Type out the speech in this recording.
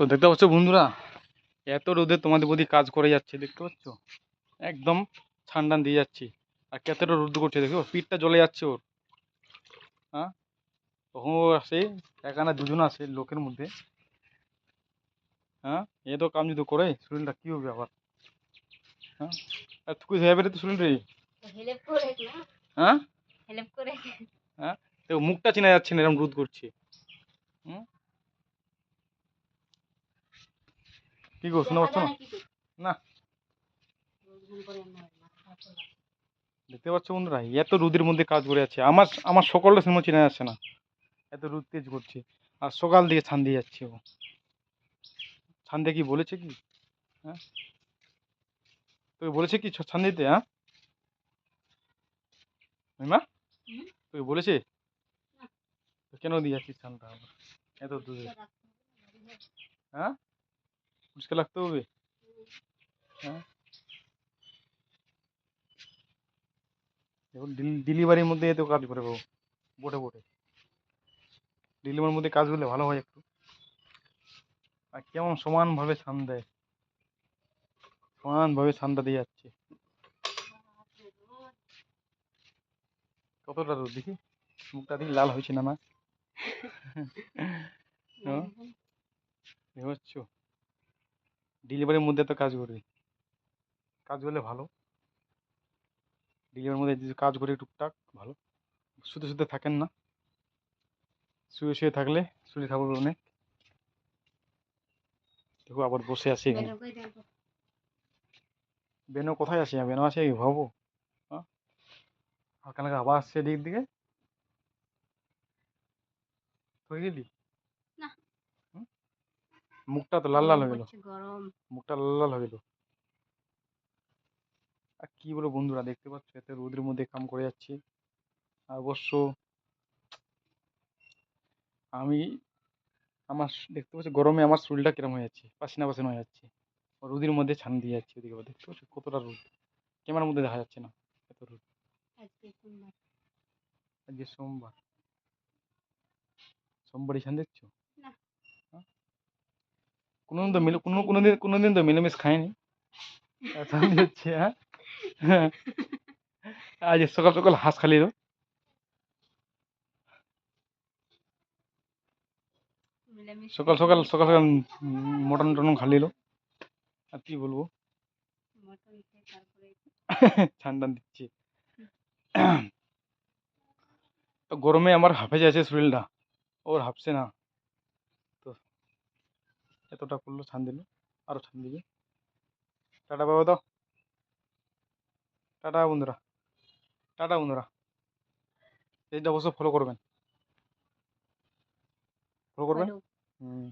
তো দেখতে পাচ্ছ বন্ধুরা এত রোদে তোমাদের প্রতি কাজ করে যাচ্ছে দেখতে পাচ্ছ? একদম ঠান্ডান দিয়ে যাচ্ছি। আর কতটা রোদ করছে দেখো পিঠটা জ্বলে যাচ্ছে ওর। হ্যাঁ? তখন ও আসে এখানে দুজন আসে লোকের মধ্যে। হ্যাঁ? এ তো কাম যদি করে শরীরটা কী হবে আবার? হ্যাঁ? আর তুই হয়ে বেরোতে শরীর রে। না। হ্যাঁ? তো মুখটা চেনা যাচ্ছে না এরকম রোদ করছে। হুম? কি গো শোনা পাচ্ছ? না। দেখতে পাচ্ছ বন্ধুরা এত রোদের মধ্যে কাজ করে যাচ্ছে। আমার আমার সকলটা সময় চেনা যাচ্ছে না। এত রোদ তেজ করছে। আর সকাল দিকে ছান দিয়ে যাচ্ছে ও। ছান দিয়ে কি বলেছে কি? হ্যাঁ? তোকে বলেছে কি ছ- ছান দিতে হ্যাঁ? মা? তোকে বলেছে? কেন দিয়ে যাচ্ছিস ছানটা এত দূরে হ্যাঁ? মুশকিল লাগতে হবে হ্যাঁ দেখুন ডেলিভারির মধ্যে এত কাজ করে বাবু বটে বটে ডেলিভারির মধ্যে কাজ করলে ভালো হয় একটু আর কেমন সমানভাবে ছান দেয় সমানভাবে ছানটা দিয়ে যাচ্ছে কতটা রোদ দেখি মুখটা দেখি লাল হয়েছে না না হ্যাঁ? ডেলিভারির মধ্যে তো কাজ করবে কাজ করলে ভালো। ডেলিভারির মধ্যে যদি কাজ করে টুকটাক ভালো। শুতে শুতে থাকেন না। শুয়ে শুয়ে থাকলে শরীর খাবার অনেক। দেখো আবার বসে আছি এখানে বেনো কোথায় আছি? বেনো আছে কি ভাবো? হ্যাঁ? হালকা হালকা আবার আসছে এদিক দিকে। হয়ে গেলি? মুখটা তো লাল লাল হয়ে গেল। গরম। মুখটা লাল লাল হয়ে গেল। আর কি বলব বন্ধুরা দেখতে পাচ্ছ এত রোদের মধ্যে কাম করে যাচ্ছি। আর অবশ্য আমি আমার দেখতে পাচ্ছি গরমে আমার শরীরটা কিরম হয়ে যাচ্ছে পাসিনা পাসিনা হয়ে যাচ্ছে। রোদের মধ্যে ছান দিয়ে যাচ্ছে ওদিকে দেখতে পাচ্ছ কতটা রোদ ক্যামেরার মধ্যে দেখা যাচ্ছে না এত রোদ আজকে সোমবার। সোমবার। সোমবারই ছান দেখছ? কোনোদিন তো মিলে কোনো কোনোদিন কোনোদিন তো মিলেমিশ খায়নি ছান দিচ্ছে হ্যাঁ? হ্যাঁ। আজ সকাল সকাল হাঁস খালি তো সকাল সকাল সকাল সকাল মটন টটন খালি এলো। আর কি বলব? টান দিচ্ছি। গরমে আমার হাঁপে যাচ্ছে শরীরটা। ওর হাঁপছে না। এতটা করল ছান দিল। আরও ছান দিবি। টাটা বাবা দাও। টাটা বন্ধুরা। টাটা বন্ধুরা। এইটা অবশ্য ফলো করবেন। ফলো করবেন। হুম।